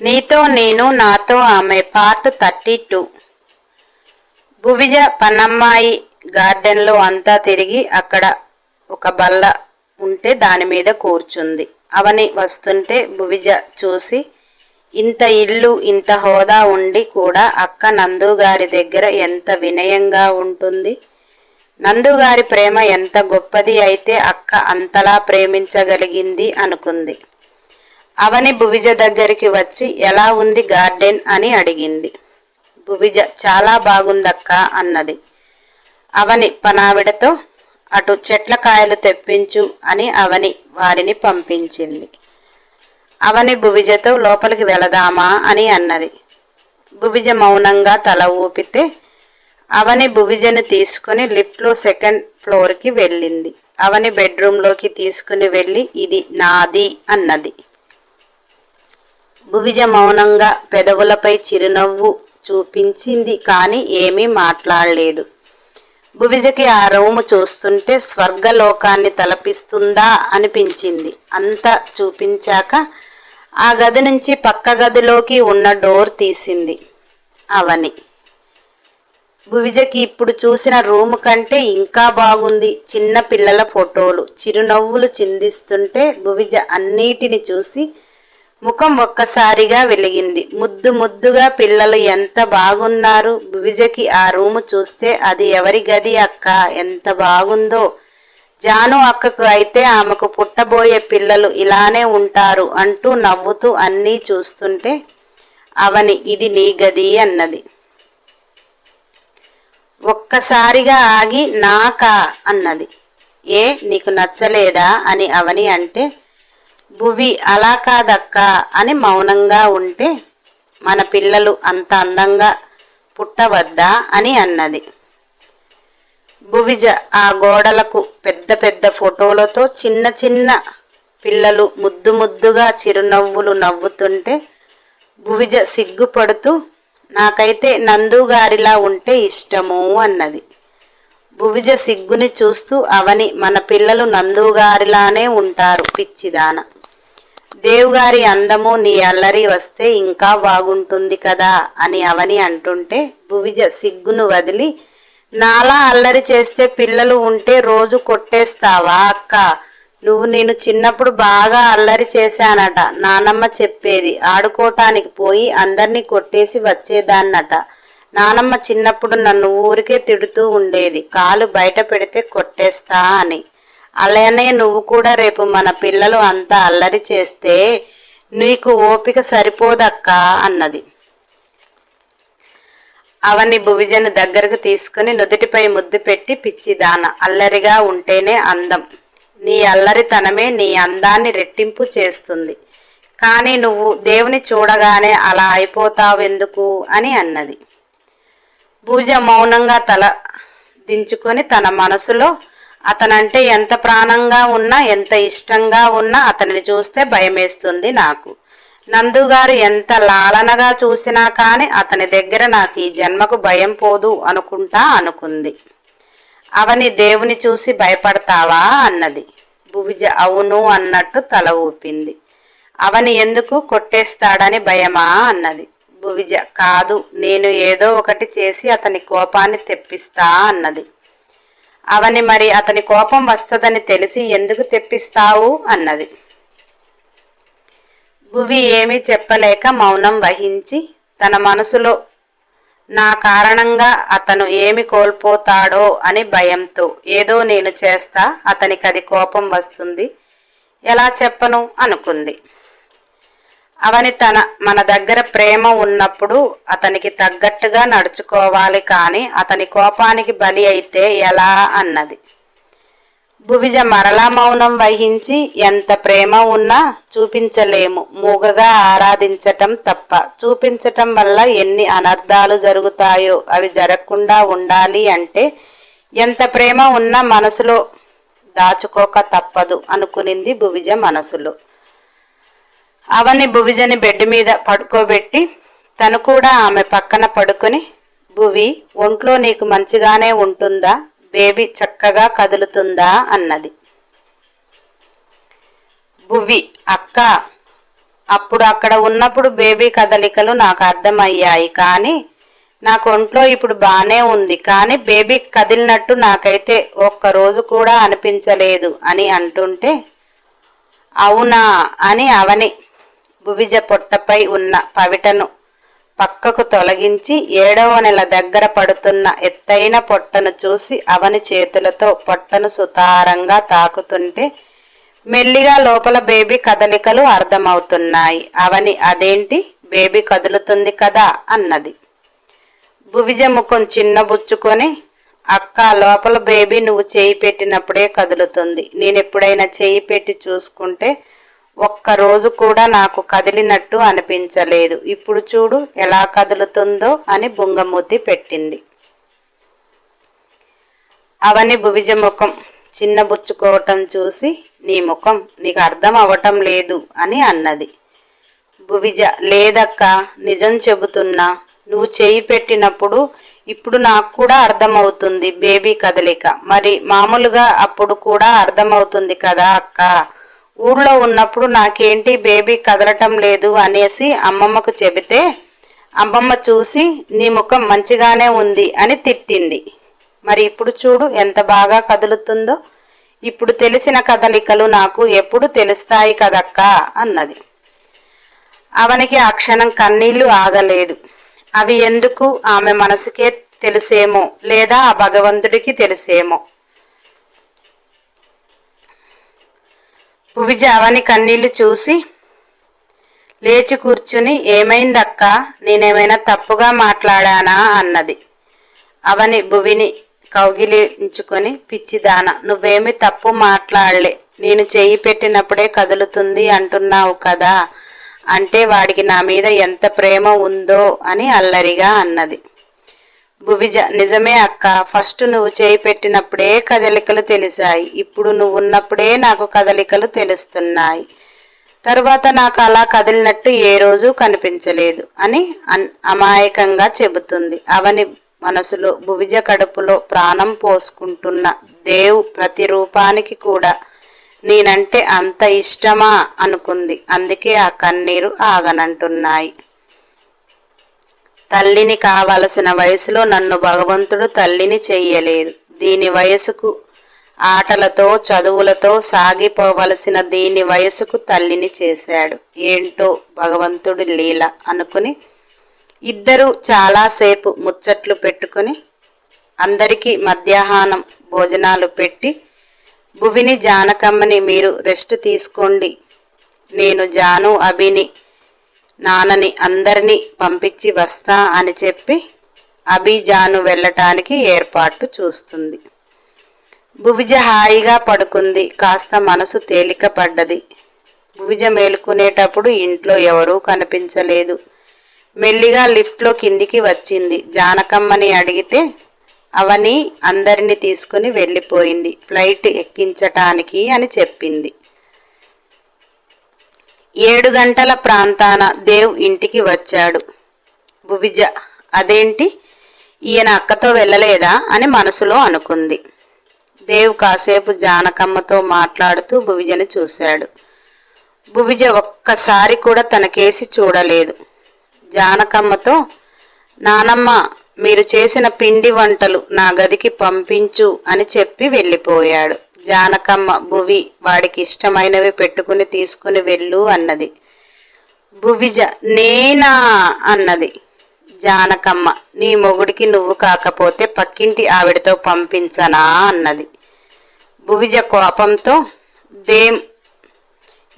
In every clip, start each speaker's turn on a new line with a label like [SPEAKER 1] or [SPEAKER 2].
[SPEAKER 1] నీతో నేను నాతో ఆమె పార్ట్ థర్టీ టూ. భువిజ పన్నమ్మాయి గార్డెన్లో అంతా తిరిగి అక్కడ ఒక బల్ల ఉంటే దాని మీద కూర్చుంది. అవని వస్తుంటే భువిజ చూసి ఇంత ఇల్లు ఇంత హోదా ఉండి కూడా అక్క నందు గారి దగ్గర ఎంత వినయంగా ఉంటుంది. నందు గారి ప్రేమ ఎంత గొప్పది అయితే అక్క అంతలా ప్రేమించగలిగింది అనుకుంది. అవని భువిజ దగ్గరికి వచ్చి ఎలా ఉంది గార్డెన్? అని అడిగింది. భువిజ చాలా బాగుందక్క అన్నది. అవని పనావిడతో అటు చెట్ల కాయలు తెప్పించు అని అవని వారిని పంపించింది. అవని భువిజతో లోపలికి వెళదామా? అని అన్నది. భువిజ మౌనంగా తల ఊపితే అవని భువిజను తీసుకుని లిఫ్ట్లో సెకండ్ ఫ్లోర్కి వెళ్ళింది. అవని బెడ్రూమ్లోకి తీసుకుని వెళ్ళి ఇది నాది అన్నది. భువిజ మౌనంగా పెదవులపై చిరునవ్వు చూపించింది కానీ ఏమీ మాట్లాడలేదు. భువిజకి ఆ రూము చూస్తుంటే స్వర్గలోకాన్ని తలపిస్తుందా అనిపించింది. అంతా చూపించాక ఆ గది నుంచి పక్క గదిలోకి ఉన్న డోర్ తీసింది. అవని. భువిజకి ఇప్పుడు చూసిన రూము కంటే ఇంకా బాగుంది చిన్న పిల్లల ఫోటోలు. చిరునవ్వులు చిందిస్తుంటే భువిజ అన్నిటిని చూసి ముఖం ఒక్కసారిగా వెలిగింది. ముద్దు ముద్దుగా పిల్లలు ఎంత బాగున్నారు. భువిజకి ఆ రూము చూస్తే అది ఎవరి గది అక్క? ఎంత బాగుందో. జాను అక్కకు అయితే ఆమెకు పుట్టబోయే పిల్లలు ఇలానే ఉంటారు అంటూ నవ్వుతూ అన్నీ చూస్తుంటే అవని ఇది నీ గది అన్నది. ఒక్కసారిగా ఆగి నాకా అన్నది. ఏ నీకు నచ్చలేదా అని అవని అంటే భువి అలా కాదక్క అని మౌనంగా ఉంటే మన పిల్లలు అంత అందంగా పుట్టవద్దా అని అన్నది. భువిజ ఆ గోడలకు పెద్ద పెద్ద ఫోటోలతో చిన్న చిన్న పిల్లలు ముద్దు ముద్దుగా చిరునవ్వులు నవ్వుతుంటే భువిజ సిగ్గుపడుతూ నాకైతే నందు గారిలా ఉంటే ఇష్టము అన్నది. భువిజ సిగ్గుని చూస్తూ అవని మన పిల్లలు నందుగారిలానే ఉంటారు పిచ్చిదాన. దేవుగారి అందము నీ అల్లరి వస్తే ఇంకా బాగుంటుంది కదా అని అవని అంటుంటే భువిజ సిగ్గును వదిలి నాలా అల్లరి చేస్తే పిల్లలు ఉంటే రోజు కొట్టేస్తావా అక్క? నువ్వు నేను చిన్నప్పుడు బాగా అల్లరి చేశానట నానమ్మ చెప్పేది. ఆడుకోవటానికి పోయి అందరినీ కొట్టేసి వచ్చేదాన్నట. నానమ్మ చిన్నప్పుడు నన్ను ఊరికే తిడుతూ ఉండేది. కాలు బయట పెడితే కొట్టేస్తా అని. అలానే నువ్వు కూడా రేపు మన పిల్లలు అంతా అల్లరి చేస్తే నీకు ఓపిక సరిపోదక్కా అన్నది. అవని భువిజను దగ్గరకు తీసుకుని నుదుటిపై ముద్దు పెట్టి పిచ్చిదాన అల్లరిగా ఉంటేనే అందం. నీ అల్లరితనమే నీ అందాన్ని రెట్టింపు చేస్తుంది. కానీ నువ్వు దేవుని చూడగానే అలా అయిపోతావెందుకు అని అన్నది. భూజ మౌనంగా తల దించుకొని తన మనసులో అతనంటే ఎంత ప్రాణంగా ఉన్నా ఎంత ఇష్టంగా ఉన్నా అతనిని చూస్తే భయమేస్తుంది నాకు. నందుగారు ఎంత లాలనగా చూసినా కానీ అతని దగ్గర నాకు ఈ జన్మకు భయం పోదు అనుకుంటా అనుకుంది. అవని దేవుని చూసి భయపడతావా అన్నది. భువిజ అవును అన్నట్టు తల ఊపింది. అవని ఎందుకు కొట్టేస్తాడని భయమా అన్నది. భువిజ కాదు నేను ఏదో ఒకటి చేసి అతని కోపాన్ని తెప్పిస్తా అన్నది. అవని మరి అతని కోపం వస్తుందని తెలిసి ఎందుకు తెప్పిస్తావు అన్నది. భువి ఏమీ చెప్పలేక మౌనం వహించి తన మనసులో నా కారణంగా అతను ఏమి కోల్పోతాడో అని భయంతో ఏదో నేను చేస్తా అతనికి అది కోపం వస్తుంది ఎలా చెప్పను అనుకుంది. అవని తన మన దగ్గర ప్రేమ ఉన్నప్పుడు అతనికి తగ్గట్టుగా నడుచుకోవాలి కానీ అతని కోపానికి బలి అయితే ఎలా అన్నది. భువిజ మరలా మౌనం వహించి ఎంత ప్రేమ ఉన్నా చూపించలేము. మూగగా ఆరాధించటం తప్ప చూపించటం వల్ల ఎన్ని అనర్థాలు జరుగుతాయో అవి జరగకుండా ఉండాలి అంటే ఎంత ప్రేమ ఉన్నా మనసులో దాచుకోక తప్పదు అనుకునింది భువిజ మనసులో. అవని భువిజని బెడ్ మీద పడుకోబెట్టి తను కూడా ఆమె పక్కన పడుకుని భువి ఒంట్లో నీకు మంచిగానే ఉంటుందా? బేబీ చక్కగా కదులుతుందా? అన్నది. భువి అక్క అప్పుడు అక్కడ ఉన్నప్పుడు బేబీ కదలికలు నాకు అర్థమయ్యాయి కానీ నాకు ఒంట్లో ఇప్పుడు బానే ఉంది కానీ బేబీ కదిలినట్టు నాకైతే ఒక్క రోజు కూడా అనిపించలేదు అని అంటుంటే అవునా? అని అవని భువిజ పొట్టపై ఉన్న పవిటను పక్కకు తొలగించి ఏడవ నెల దగ్గర పడుతున్న ఎత్తైన పొట్టను చూసి అవని చేతులతో పొట్టను సుతారంగా తాకుతుంటే మెల్లిగా లోపల బేబీ కదలికలు అర్థమవుతున్నాయి అవని అదేంటి బేబీ కదులుతుంది కదా అన్నది భువిజ ముఖం చిన్నబుచ్చుకొని అక్క లోపల బేబీ నువ్వు చేయి పెట్టినప్పుడే కదులుతుంది నేను ఎప్పుడైనా చేయి పెట్టి చూసుకుంటే ఒక్క రోజు కూడా నాకు కదిలినట్టు అనిపించలేదు. ఇప్పుడు చూడు ఎలా కదులుతుందో అని బుంగముద్ది పెట్టింది. అవని భువిజ ముఖం చిన్నబుచ్చుకోవటం చూసి నీ ముఖం నీకు అర్థం అవటం లేదు అని అన్నది. భువిజ లేదక్క నిజం చెబుతున్నా. నువ్వు చేయి పెట్టినప్పుడు ఇప్పుడు నాకు కూడా అర్థమవుతుంది బేబీ కదలిక. మరి మామూలుగా అప్పుడు కూడా అర్థమవుతుంది కదా అక్క? ఊళ్ళో ఉన్నప్పుడు నాకేంటి బేబీ కదలటం లేదు అనేసి అమ్మమ్మకు చెబితే అమ్మమ్మ చూసి నీ ముఖం మంచిగానే ఉంది అని తిట్టింది. మరి ఇప్పుడు చూడు ఎంత బాగా కదులుతుందో. ఇప్పుడు తెలిసిన కదలికలు నాకు ఎప్పుడు తెలుస్తాయి కదక్క అన్నది. అవనికి ఆ క్షణం కన్నీళ్ళు ఆగలేదు. అవి ఎందుకు? ఆమె మనసుకే తెలుసేమో లేదా ఆ భగవంతుడికి తెలుసేమో. భువిజ అవని కన్నీళ్ళు చూసి లేచి కూర్చుని ఏమైందక్క? నేనేమైనా తప్పుగా మాట్లాడానా? అన్నది. అవని భువిని కౌగిలించుకొని పిచ్చిదాన నువ్వేమి తప్పు మాట్లాడలే. నేను చేయి పెట్టినప్పుడే కదులుతుంది అంటున్నావు కదా. అంటే వాడికి నా మీద ఎంత ప్రేమ ఉందో అని అల్లరిగా అన్నది. భువిజ నిజమే అక్క. ఫస్ట్ నువ్వు చేయి పెట్టినప్పుడే కదలికలు తెలిసాయి. ఇప్పుడు నువ్వు ఉన్నప్పుడే నాకు కదలికలు తెలుస్తున్నాయి. తరువాత నాకు అలా కదిలినట్టు ఏ రోజు కనిపించలేదు అని అన్- అమాయకంగా చెబుతుంది. అవని మనసులో భువిజ కడుపులో ప్రాణం పోసుకుంటున్న దేవు ప్రతి రూపానికి కూడా నేనంటే అంత ఇష్టమా అనుకుంది. అందుకే ఆ కన్నీరు ఆగనంటున్నాయి. తల్లిని కావలసిన వయసులో నన్ను భగవంతుడు తల్లిని చెయ్యలేదు. దీని వయసుకు ఆటలతో చదువులతో సాగిపోవలసిన దీని వయసుకు తల్లిని చేశాడు. ఏంటో భగవంతుడి లీల అనుకుని ఇద్దరు చాలాసేపు ముచ్చట్లు పెట్టుకుని అందరికీ మధ్యాహ్నం భోజనాలు పెట్టి భువిని జానకమ్మని మీరు రెస్ట్ తీసుకోండి. నేను జాను అభిని నాన్నని అందరినీ పంపించి వస్తా అని చెప్పి అభిజాను వెళ్ళటానికి ఏర్పాటు చూస్తుంది. భువిజ హాయిగా పడుకుంది. కాస్త మనసు తేలిక పడ్డది భువిజ మేలుకునేటప్పుడు ఇంట్లో ఎవరూ కనిపించలేదు. మెల్లిగా లిఫ్ట్లో కిందికి వచ్చింది. జానకమ్మని అడిగితే అవని అందరిని తీసుకుని వెళ్ళిపోయింది. ఫ్లైట్ ఎక్కించటానికి అని చెప్పింది. ఏడు గంటల ప్రాంతాన దేవ్ ఇంటికి వచ్చాడు. భువిజ అదేంటి? ఈయన అక్కతో వెళ్ళలేదా? అని మనసులో అనుకుంది. దేవ్ కాసేపు జానకమ్మతో మాట్లాడుతూ భువిజను చూశాడు. భువిజ ఒక్కసారి కూడా తనకేసి చూడలేదు. జానకమ్మతో నానమ్మ మీరు చేసిన పిండి వంటలు నా గదికి పంపించు అని చెప్పి వెళ్ళిపోయాడు. జానకమ్మ భువి వాడికి ఇష్టమైనవి పెట్టుకుని తీసుకుని వెళ్ళు అన్నది. భువిజ నేనా అన్నది. జానకమ్మ నీ మొగుడికి నువ్వు కాకపోతే పక్కింటి ఆవిడతో పంపించనా అన్నది. భువిజ కోపంతో దేం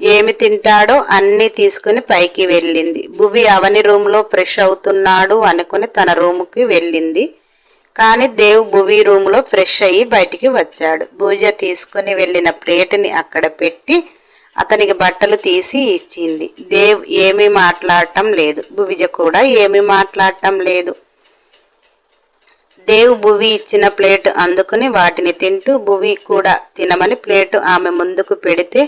[SPEAKER 1] ఏమి తింటాడో అన్నీ తీసుకుని పైకి వెళ్ళింది. భువి అవని రూమ్లో ఫ్రెష్ అవుతున్నాడు అనుకుని తన రూముకి వెళ్ళింది. కానీ దేవ్ భువి రూమ్లో ఫ్రెష్ అయ్యి బయటికి వచ్చాడు. భుజ తీసుకుని వెళ్ళిన ప్లేటుని అక్కడ పెట్టి అతనికి బట్టలు తీసి ఇచ్చింది. దేవ్ ఏమీ మాట్లాడటం లేదు. భువిజ కూడా ఏమీ మాట్లాడటం లేదు. దేవ్ భువి ఇచ్చిన ప్లేటు అందుకుని వాటిని తింటూ భువి కూడా తినమని ప్లేటు ఆమె ముందుకు పెడితే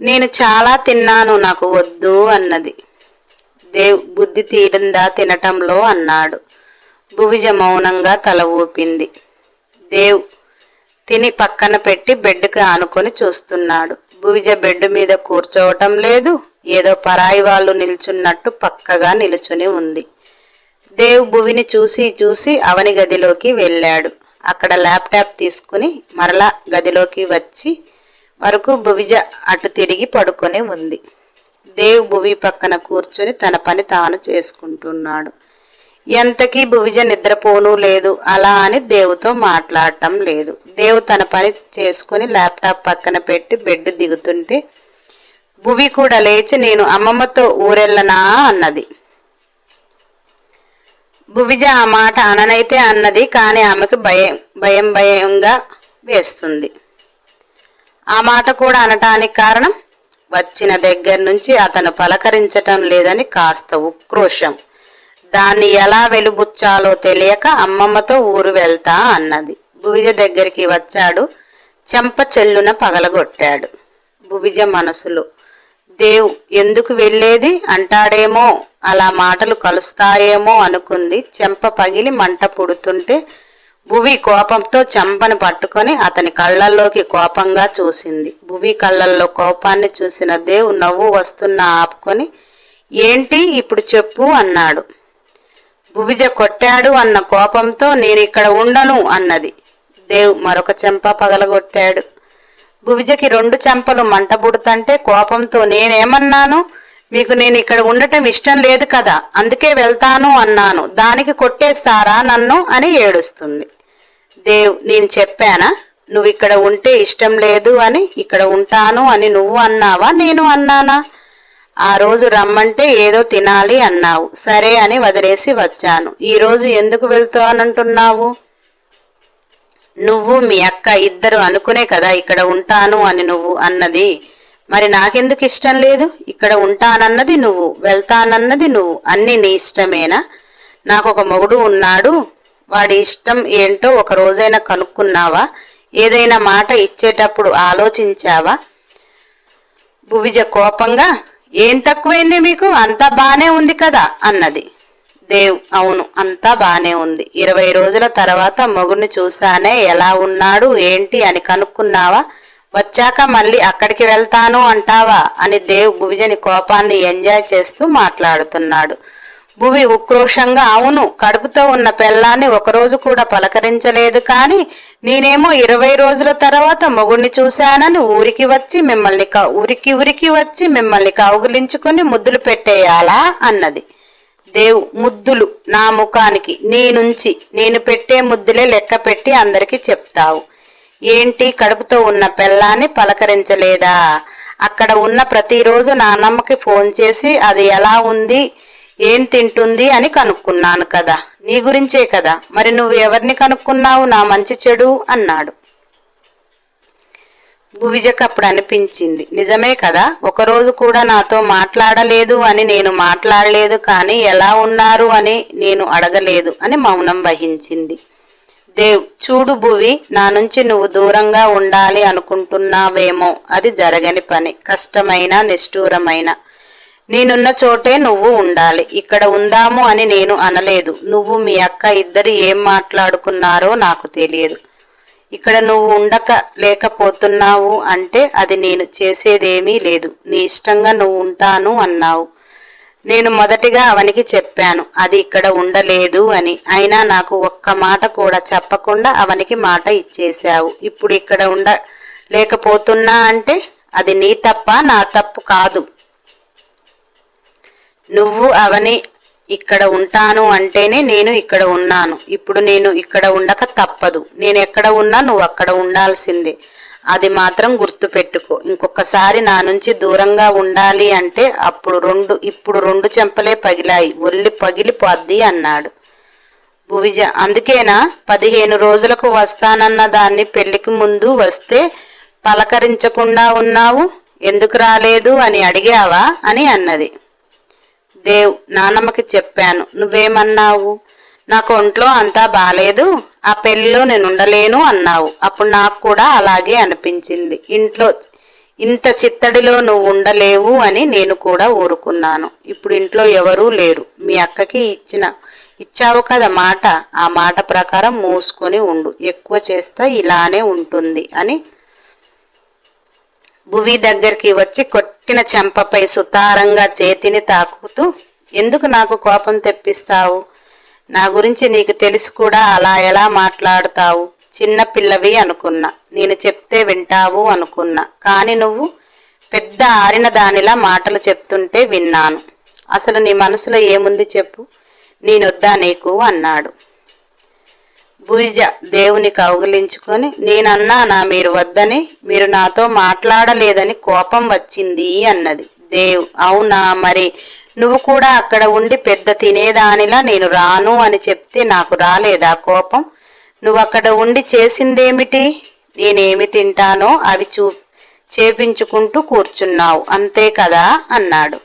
[SPEAKER 1] నేను చాలా తిన్నాను నాకు వద్దు అన్నది. దేవ్ బుద్ధి తీరిందా తినటంలో అన్నాడు. భువిజ మౌనంగా తల ఊపింది. దేవ్ తిని పక్కన పెట్టి బెడ్కి ఆనుకొని చూస్తున్నాడు. భువిజ బెడ్ మీద కూర్చోవటం లేదు. ఏదో పరాయి వాళ్ళు నిల్చున్నట్టు పక్కగా నిలుచుని ఉంది. దేవ్ భువిని చూసి చూసి అవని గదిలోకి వెళ్ళాడు. అక్కడ ల్యాప్టాప్ తీసుకుని మరలా గదిలోకి వచ్చి వరకు భువిజ అటు తిరిగి పడుకొని ఉంది. దేవ్ భువి పక్కన కూర్చుని తన పని తాను చేసుకుంటున్నాడు. ఎంతకీ భువిజ నిద్రపోను లేదు. అలా అని దేవుతో మాట్లాడటం లేదు. దేవు తన పని చేసుకుని ల్యాప్టాప్ పక్కన పెట్టి బెడ్ దిగుతుంటే భువి కూడా లేచి నేను అమ్మమ్మతో ఊరెళ్ళనా అన్నది. భువిజ ఆ మాట అననైతే అన్నది కానీ ఆమెకు భయం భయం భయంగా వేస్తుంది. ఆ మాట కూడా అనటానికి కారణం వచ్చిన దగ్గర నుంచి అతను పలకరించటం లేదని కాస్త ఉక్రోషం. దాన్ని ఎలా వెలుబుచ్చాలో తెలియక అమ్మమ్మతో ఊరు వెళ్తా అన్నది. భువిజ దగ్గరికి వచ్చాడు. చెంప చెల్లున పగలగొట్టాడు. భువిజ మనసులో దేవ్ ఎందుకు వెళ్ళేది? అంటాడేమో అలా మాటలు కలుస్తాయేమో అనుకుంది. చెంప పగిలి మంట పుడుతుంటే భువి కోపంతో చెంపను పట్టుకొని అతని కళ్ళల్లోకి కోపంగా చూసింది. భువి కళ్ళల్లో కోపాన్ని చూసిన దేవ్ నవ్వు వస్తున్న ఆపుకొని ఏంటి? ఇప్పుడు చెప్పు అన్నాడు. భువిజ కొట్టాడు అన్న కోపంతో నేను ఇక్కడ ఉండను అన్నది. దేవ్ మరొక చెంప పగలగొట్టాడు. భువిజకి రెండు చెంపలు మంటబుడుతంటే కోపంతో నేనేమన్నాను? మీకు నేను ఇక్కడ ఉండటం ఇష్టం లేదు కదా అందుకే వెళ్తాను అన్నాను. దానికి కొట్టేస్తారా నన్ను అని ఏడుస్తుంది. దేవ్ నేను చెప్పానా? నువ్వు ఇక్కడ ఉంటే ఇష్టం లేదు అని ఇక్కడ ఉంటాను అని నువ్వు అన్నావా? నేను అన్నానా? ఆ రోజు రమ్మంటే ఏదో తినాలి అన్నావు. సరే అని వదిలేసి వచ్చాను. ఈరోజు ఎందుకు వెళ్తానంటున్నావు? నువ్వు మీ అక్క ఇద్దరు అనుకునే కదా ఇక్కడ ఉంటాను అని నువ్వు అన్నది. మరి నాకెందుకు ఇష్టం లేదు? ఇక్కడ ఉంటానన్నది నువ్వు వెళ్తానన్నది నువ్వు. అన్ని నీ ఇష్టమేనా? నాకు ఒక మొగుడు ఉన్నాడు. వాడి ఇష్టం ఏంటో ఒక రోజైనా కనుక్కున్నావా? ఏదైనా మాట ఇచ్చేటప్పుడు ఆలోచించావా? భువిజ కోపంగా ఏం తక్కువైంది మీకు? అంతా బానే ఉంది కదా? అన్నది. దేవ్ అవును అంతా బానే ఉంది. ఇరవై రోజుల తర్వాత మొగుడిని చూశానే ఎలా ఉన్నాడు ఏంటి అని కనుక్కున్నావా? వచ్చాక మళ్ళీ అక్కడికి వెళ్తాను అంటావా? అని దేవ్ భువిజని కోపాన్ని ఎంజాయ్ చేస్తూ మాట్లాడుతున్నాడు. భువి ఉక్రోషంగా అవును కడుపుతో ఉన్న పెళ్ళాన్ని ఒకరోజు కూడా పలకరించలేదు కానీ నేనేమో ఇరవై రోజుల తర్వాత మొగుణ్ణి చూశానని ఊరికి వచ్చి మిమ్మల్ని క- ఉరికి ఉరికి వచ్చి మిమ్మల్ని కౌగిలించుకొని ముద్దులు పెట్టేయాలా అన్నది. దేవు ముద్దులు నా ముఖానికి నీ నుంచి నేను పెట్టే ముద్దులే లెక్క పెట్టి అందరికి చెప్తావు. ఏంటి కడుపుతో ఉన్న పెళ్ళాన్ని పలకరించలేదా? అక్కడ ఉన్న ప్రతిరోజు నాన్నమ్మకి ఫోన్ చేసి అది ఎలా ఉంది? ఏం తింటుంది అని కనుక్కున్నాను కదా. నీ గురించే కదా. మరి నువ్వు ఎవరిని కనుక్కున్నావు? నా మంచి చెడు అన్నాడు. భువిజకు అప్పుడు అనిపించింది. నిజమే కదా ఒకరోజు కూడా నాతో మాట్లాడలేదు అని నేను మాట్లాడలేదు కానీ ఎలా ఉన్నారు అని నేను అడగలేదు అని మౌనం వహించింది. దేవ్ చూడు భువి నా నుంచి నువ్వు దూరంగా ఉండాలి అనుకుంటున్నావేమో. అది జరగని పని. కష్టమైన నిష్ఠూరమైన. నేనున్న చోటే నువ్వు ఉండాలి. ఇక్కడ ఉందాము అని నేను అనలేదు. నువ్వు మీ అక్క ఇద్దరు ఏం మాట్లాడుకున్నారో నాకు తెలియదు. ఇక్కడ నువ్వు ఉండక లేకపోతున్నావు అంటే అది నేను చేసేదేమీ లేదు. నీ ఇష్టంగా నువ్వు ఉంటాను అన్నావు. నేను మొదటిగా అవనికి చెప్పాను. అది ఇక్కడ ఉండలేదు అని. అయినా నాకు ఒక్క మాట కూడా చెప్పకుండా అవనికి మాట ఇచ్చేశావు. ఇప్పుడు ఇక్కడ ఉండ లేకపోతున్నా అంటే అది నీ తప్ప నా తప్పు కాదు. నువ్వు అవని ఇక్కడ ఉంటాను అంటేనే నేను ఇక్కడ ఉన్నాను. ఇప్పుడు నేను ఇక్కడ ఉండక తప్పదు. నేను ఎక్కడ ఉన్నా నువ్వు అక్కడ ఉండాల్సిందే. అది మాత్రం గుర్తుపెట్టుకో ఇంకొకసారి నా నుంచి దూరంగా ఉండాలి అంటే అప్పుడు రెండు ఇప్పుడు రెండు చెంపలే పగిలాయి. ఒల్లి పగిలిపోద్ది అన్నాడు. భువిజ అందుకేనా? పదిహేను రోజులకు వస్తానన్న దాన్ని పెళ్ళికి ముందు వస్తే పలకరించకుండా ఉన్నావు? ఎందుకు రాలేదు అని అడిగావా? అని అన్నది. దేవ్ నానమ్మకి చెప్పాను. నువ్వేమన్నావు? నాకు ఒంట్లో అంతా బాలేదు. ఆ పెళ్ళిలో నేను ఉండలేను అన్నావు. అప్పుడు నాకు కూడా అలాగే అనిపించింది. ఇంట్లో ఇంత చిత్తడిలో నువ్వు ఉండలేవు అని నేను కూడా ఊరుకున్నాను. ఇప్పుడు ఇంట్లో ఎవరూ లేరు. మీ అక్కకి ఇచ్చిన ఇచ్చావు కదా మాట. ఆ మాట ప్రకారం మూసుకొని ఉండు. ఎక్కువ చేస్తే ఇలానే ఉంటుంది అని భువి దగ్గరికి వచ్చి కొట్- కొట్టిన చెంపపై సుతారంగా చేతిని తాకుతూ ఎందుకు నాకు కోపం తెప్పిస్తావు? నా గురించి నీకు తెలిసి కూడా అలా ఎలా మాట్లాడుతావు? చిన్న పిల్లవి అనుకున్నా. నేను చెప్తే వింటావు అనుకున్నా. కాని నువ్వు పెద్ద ఆరిన దానిలా మాటలు చెప్తుంటే విన్నాను. అసలు నీ మనసులో ఏముంది చెప్పు? నేనొద్దా నీకు? అన్నాడు. భుజ దేవుని కౌగిలించుకొని నేనన్నానా మీరు వద్దని మీరు నాతో మాట్లాడలేదని కోపం వచ్చింది అన్నది. దేవ్ అవునా మరి? నువ్వు కూడా అక్కడ ఉండి పెద్ద తినేదానిలా నేను రాను అని చెప్తే నాకు రాలేదా కోపం? నువ్వు అక్కడ ఉండి చేసిందేమిటి? నేనేమి తింటానో అవి చూ చేపించుకుంటూ కూర్చున్నావు అంతే కదా అన్నాడు.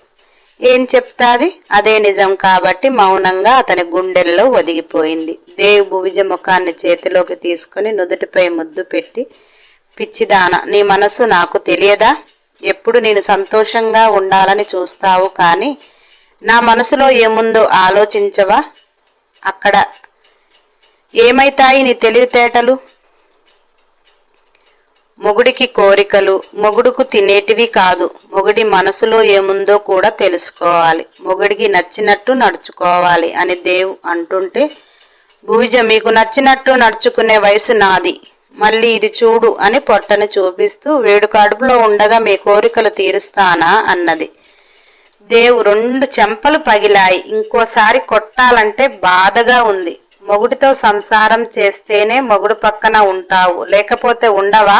[SPEAKER 1] ఏం చెప్తాది? అదే నిజం కాబట్టి మౌనంగా అతని గుండెల్లో ఒదిగిపోయింది. దేవి భువిజ ముఖాన్ని చేతిలోకి తీసుకుని నుదుటిపై ముద్దు పెట్టి పిచ్చిదాన నీ మనసు నాకు తెలియదా? ఎప్పుడు నేను సంతోషంగా ఉండాలని చూస్తావు కానీ నా మనసులో ఏముందో ఆలోచించవా? అక్కడ ఏమైతాయి నీ తెలివితేటలు? మొగుడికి కోరికలు మొగుడుకు తినేటివి కాదు. మొగుడి మనసులో ఏముందో కూడా తెలుసుకోవాలి. మొగుడికి నచ్చినట్టు నడుచుకోవాలి అని దేవ్ అంటుంటే భూజ మీకు నచ్చినట్టు నడుచుకునే వయసు నాది. మళ్ళీ ఇది చూడు అని పొట్టను చూపిస్తూ వేడు కడుపులో ఉండగా మీ కోరికలు తీరుస్తానా అన్నది. దేవు రెండు చెంపలు పగిలాయి. ఇంకోసారి కొట్టాలంటే బాధగా ఉంది. మొగుడితో సంసారం చేస్తేనే మొగుడు పక్కన ఉంటావు. లేకపోతే ఉండవా?